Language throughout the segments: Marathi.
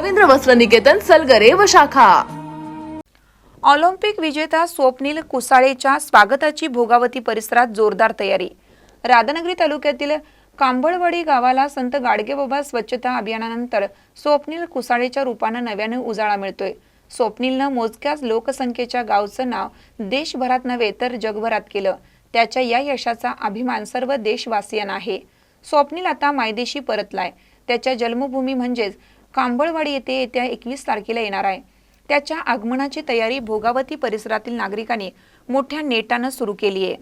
रवींद्र वस्त्र निकेतन सलगरे व शाखा. ऑलिम्पिक विजेता स्वप्नील कुसाळेच्या स्वागताची भोगावती परिसरात जोरदार तयारी. राधानगरी तालुक्यातील कांबळवाडी गावाला संत गाडगेबाबा स्वच्छता अभियानानंतर स्वप्नील कुसाळेच्या रूपानं नव्याने उजाळा मिळतोय. स्वप्नीलनं मोजक्याच लोकसंख्येच्या गावचं नाव देशभरात नव्हे तर जगभरात केलं. त्याच्या या यशाचा अभिमान सर्व देशवासियांना आहे. स्वप्नील आता मायदेशी परतलाय. त्याच्या जन्मभूमी म्हणजेच कांबळवाडी येथे येत्या एकवीस तारखेला येणार आहे. त्याच्या आगमनाची तयारी भोगावती परिसरातील नागरिकांनी मोठ्या नेटानं सुरू केली आहे.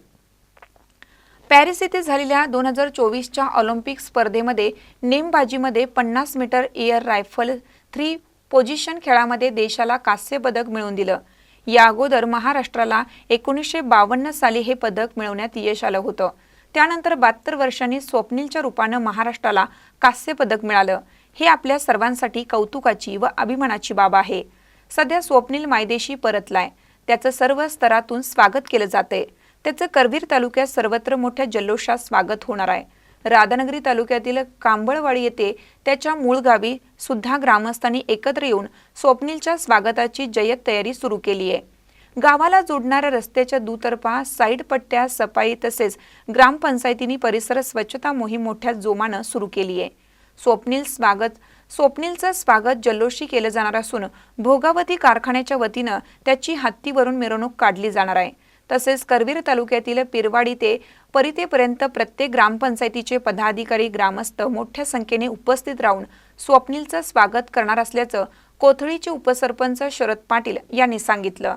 पॅरिस येथे झालेल्या दोन हजार चोवीसच्या ऑलिम्पिक स्पर्धेमध्ये नेमबाजीमध्ये पन्नास metre air rifle three position खेळामध्ये देशाला कांस्य पदक मिळवून दिलं. या अगोदर महाराष्ट्राला एकोणीसशे बावन्न साली हे पदक मिळवण्यात यश आलं होतं. त्यानंतर बहात्तर वर्षांनी स्वप्नीलच्या रूपानं महाराष्ट्राला कांस्य पदक मिळालं. हे आपल्या सर्वांसाठी कौतुकाची व अभिमानाची बाब आहे. सध्या स्वप्नील मायदेशी परतलाय. त्याचं सर्व स्तरातून स्वागत केलं जातंय. त्याचं करवीर तालुक्यात सर्वत्र मोठ्या जल्लोषात स्वागत होणार आहे. राधानगरी तालुक्यातील कांबळवाडी येथे त्याच्या मूळ गावी सुद्धा ग्रामस्थांनी एकत्र येऊन स्वप्नीलच्या स्वागताची जय्यत तयारी सुरू केली आहे. गावाला जोडणाऱ्या रस्त्याच्या दुतर्फा साईड पट्ट्या सफाई तसेच ग्रामपंचायतीने परिसर स्वच्छता मोहीम मोठ्या जोमानं सुरू केली आहे. स्वप्नील स्वागत स्वप्नीलचं स्वागत जल्लोषी केलं जाणार असून भोगावती कारखान्याच्या वतीनं त्याची हत्तीवरून मिरवणूक काढली जाणार आहे. तसेच करवीर तालुक्यातील पिरवाडी ते परितेपर्यंत प्रत्येक ग्रामपंचायतीचे पदाधिकारी ग्रामस्थ मोठ्या संख्येने उपस्थित राहून स्वप्नीलचं स्वागत करणार असल्याचं कोथळीचे उपसरपंच शरद पाटील यांनी सांगितलं.